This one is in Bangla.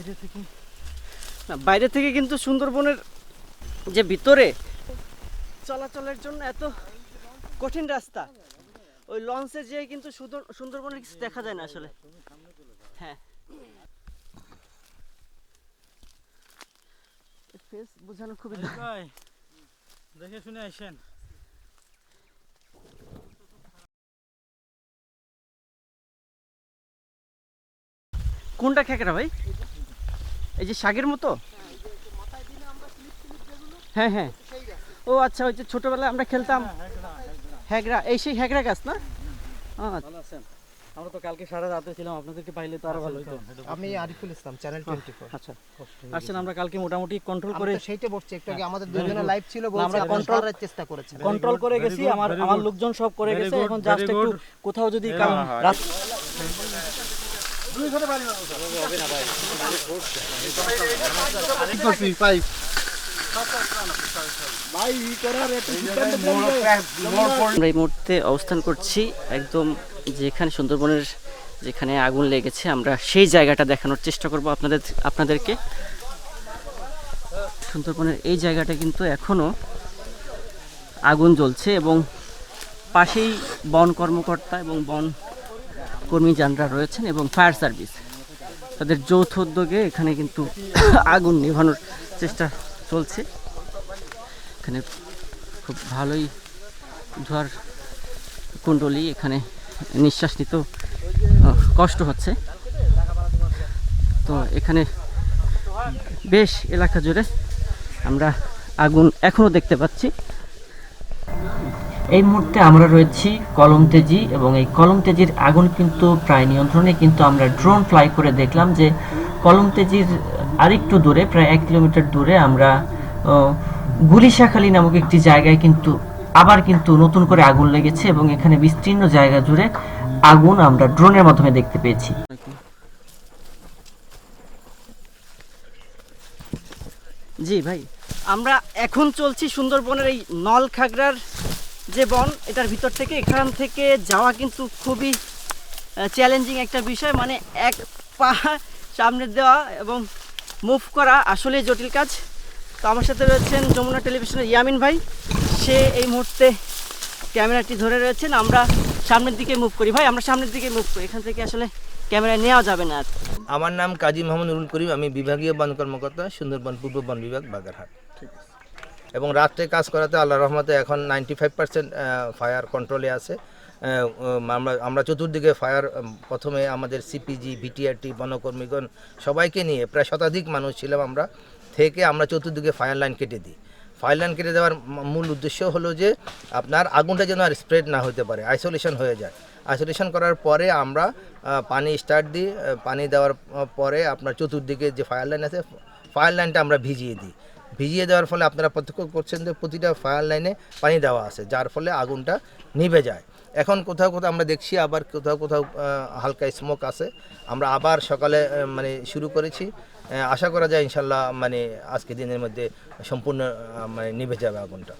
বাইরে থেকে। না বাইরে থেকে কিন্তু সুন্দরবনের যে ভিতরে চলাচলের জন্য এত কঠিন রাস্তা ওই লঞ্চে যেয়ে কিন্তু সুন্দর সুন্দরবনের কিছু দেখা যায় না আসলে। হ্যাঁ। ফেস বোঝানো খুবই দেখে শুনে আসেন। কোনটা খেকরা ভাই? এই যে শাকের মতো? হ্যাঁ হ্যাঁ। ও আচ্ছা ওই যে ছোটবেলায় আমরা খেলতাম হ্যাগরা এই সেই হ্যাগরা গাছ না? আচ্ছা। ভালো আছেন। আমরা তো কালকে সারা রাতে ছিলাম আপনাদেরকে পাইলে তো আরও ভালো হতো আমি Ariful Islam channel twenty four আচ্ছা। আসছেন আমরা কালকে মোটামুটি কন্ট্রোল করে সেইটা বলছি একটু আগে আমাদের দুজনের লাইভ ছিল আমরা বলছি control- কন্ট্রোল চেষ্টা করেছেন কন্ট্রোল করে গেছি আমার আমার লোকজন সব করে গেছে এখন জাস্ট একটু কোথাও যদি কারণ আমরা এই মুহূর্তে অবস্থান করছি একদম যেখানে সুন্দরবনের যেখানে আগুন লেগেছে, আমরা সেই জায়গাটা দেখানোর চেষ্টা করব আপনাদের, আপনাদেরকে। সুন্দরবনের এই জায়গাটা কিন্তু এখনও আগুন জ্বলছে এবং পাশেই বন কর্মকর্তা এবং বন কর্মী যানরা রয়েছেন এবং ফায়ার সার্ভিস। তাদের যৌথ উদ্যোগে এখানে কিন্তু আগুন নেভানোর চেষ্টা চলছে। এখানে খুব ভালোই ধোয়ার কুণ্ডলি এখানে নিঃশ্বাস নিতে কষ্ট হচ্ছে। তো এখানে বেশ এলাকা জুড়ে আমরা আগুন এখনও দেখতে পাচ্ছি। এই মুহূর্তে আমরা রয়েছি কলম তেজি এবং এই কলম তেজির আগুন কিন্তু প্রায় নিয়ন্ত্রণে, কিন্তু আমরা ড্রোন ফ্লাই করে দেখলাম যে কলম তেজির আরেকটু দূরে, প্রায় এক কিলোমিটার দূরে আমরা গুলিশাখালী নামক একটি জায়গায় কিন্তু আবার কিন্তু নতুন করে আগুন লেগেছে এবং এখানে বিস্তীর্ণ জায়গা জুড়ে আগুন আমরা ড্রোনের মাধ্যমে দেখতে পেয়েছি। জি ভাই, আমরা এখন চলছি সুন্দরবনের এই নলখাগড়ার যে বন এটার ভিতর থেকে এখান থেকে যাওয়া কিন্তু খুবই চ্যালেঞ্জিং একটা বিষয়। মানে এক পা সামনে দেওয়া এবং মুভ করা আসলে জটিল কাজ। তো আমার সাথে রয়েছেন যমুনা টেলিভিশনের ইয়ামিন ভাই। সে এই মুহূর্তে ক্যামেরাটি ধরে রয়েছেন। আমরা সামনের দিকে মুভ করি। ভাই আমরা সামনের দিকে মুভ করি। এখান থেকে আসলে ক্যামেরা নেওয়া যাবে না আমার নাম কাজী মোহাম্মদ নুরুল করিম। আমি বিভাগীয় বন কর্মকর্তা সুন্দরবন পূর্ব বন বিভাগ বাগেরহাট। এবং রাত্রে কাজ করাতে আল্লাহ রহমতে এখন নাইনটি ফাইভ পার্সেন্ট ফায়ার কন্ট্রোলে আছে। আমরা আমরা চতুর্দিকে ফায়ার প্রথমে আমাদের সিপিজি ভিটিআরটি বনকর্মীগণ সবাইকে নিয়ে প্রায় শতাধিক মানুষ ছিলাম আমরা, থেকে আমরা চতুর্দিকে ফায়ার লাইন কেটে দিই। ফায়ার লাইন কেটে দেওয়ার মূল উদ্দেশ্য হলো যে আপনার আগুনটা যেন আর স্প্রেড না হতে পারে আইসোলেশন হয়ে যায়। আইসোলেশন করার পরে আমরা পানি স্টার্ট দিই পানি দেওয়ার পরে আপনার চতুর্দিকে যে ফায়ার লাইন আছে ফায়ার লাইনটা আমরা ভিজিয়ে দিই। ভিজিয়ে দেওয়ার ফলে আপনারা প্রত্যক্ষ করছেন যে প্রতিটা ফায়ার লাইনে পানি দেওয়া আছে, যার ফলে আগুনটা নিভে যায়। এখন কোথাও কোথাও আমরা দেখছি, আবার কোথাও কোথাও হালকা স্মোক আছে। আমরা আবার সকালে মানে শুরু করেছি। আশা করা যায় ইনশাল্লাহ মানে আজকে দিনের মধ্যে সম্পূর্ণ মানে নিভে যাবে আগুনটা।